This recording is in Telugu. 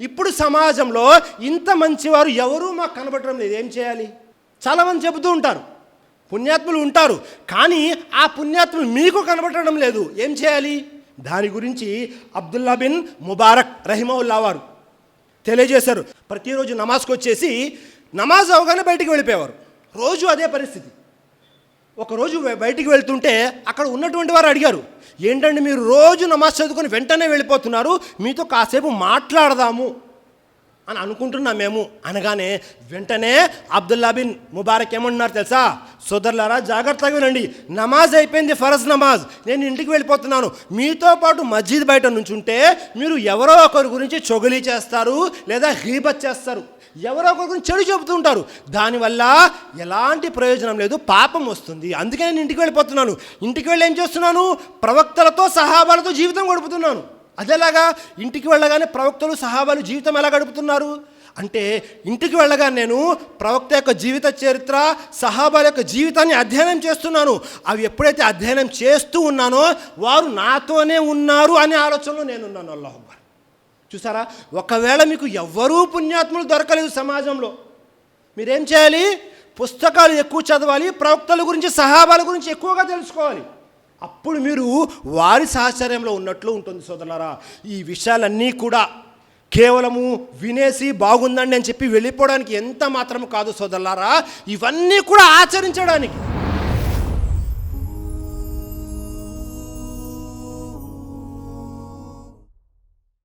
ఇప్పుడు సమాజంలో ఇంత మంచివారు ఎవరూ మాకు కనబడడం లేదు. ఏం చేయాలి? చాలామంది చెబుతూ ఉంటారు. పుణ్యాత్ములు ఉంటారు. కానీ ఆ పుణ్యాత్ములు మీకు కనబడడం లేదు. ఏం చేయాలి? దాని గురించి అబ్దుల్లా బిన్ ముబారక్ రహిమౌల్లా వారు తెలియజేశారు. ప్రతిరోజు నమాజ్కి వచ్చేసి నమాజ్ అవగానే బయటికి వెళ్ళిపోయేవారు. రోజు అదే పరిస్థితి. ఒకరోజు బయటికి వెళ్తుంటే అక్కడ ఉన్నటువంటి వారు అడిగారు ఏంటంటే మీరు రోజు నమాజ్ చదువుకొని వెంటనే వెళ్ళిపోతున్నారు? మీతో కాసేపు మాట్లాడదాము. అని అనుకుంటున్నాం మేము. అనగానే వెంటనే అబ్దుల్లా బిన్ ముబారక్ ఏమంటున్నారు తెలుసా? సోదరులారా జాగ్రత్తగా వినండి. నమాజ్ అయిపోయింది ఫరజ్ నమాజ్. నేను ఇంటికి వెళ్ళిపోతున్నాను. మీతో పాటు మస్జిద్ బయట నుంచుంటే మీరు ఎవరో ఒకరి గురించి చొగలి చేస్తారు లేదా హీబత్ చేస్తారు. ఎవరో ఒకరి గురించి చెడు చెబుతుంటారు దానివల్ల ఎలాంటి ప్రయోజనం లేదు పాపం వస్తుంది. అందుకే నేను ఇంటికి వెళ్ళిపోతున్నాను. ఇంటికి వెళ్ళి ఏం చేస్తున్నాను? ప్రవక్తలతో సహాబాలతో జీవితం గడుపుతున్నాను. అదేలాగా ఇంటికి వెళ్ళగానే ప్రవక్తలు సహాబాలు జీవితం ఎలా గడుపుతున్నారు? అంటే ఇంటికి వెళ్ళగా నేను ప్రవక్త యొక్క జీవిత చరిత్ర సహాబాల యొక్క జీవితాన్ని అధ్యయనం చేస్తున్నాను. అవి ఎప్పుడైతే అధ్యయనం చేస్తూ ఉన్నానో వారు నాతోనే ఉన్నారు అనే ఆలోచనలో నేనున్నాను ఉన్నాను అక్బర్. చూసారా? ఒకవేళ మీకు ఎవ్వరూ పుణ్యాత్ములు దొరకలేదు సమాజంలో మీరేం చేయాలి? పుస్తకాలు ఎక్కువ చదవాలి ప్రవక్తల గురించి సహాబాల గురించి ఎక్కువగా తెలుసుకోవాలి. అప్పుడు మీరు వారి సహచర్యంలో ఉన్నట్లు ఉంటుంది సోదరులారా. ఈ విషయాలన్నీ కూడా కేవలము వినేసి బాగుందండి అని చెప్పి వెళ్ళిపోవడానికి ఎంత మాత్రం కాదు సోదరులారా. ఇవన్నీ కూడా ఆచరించడానికి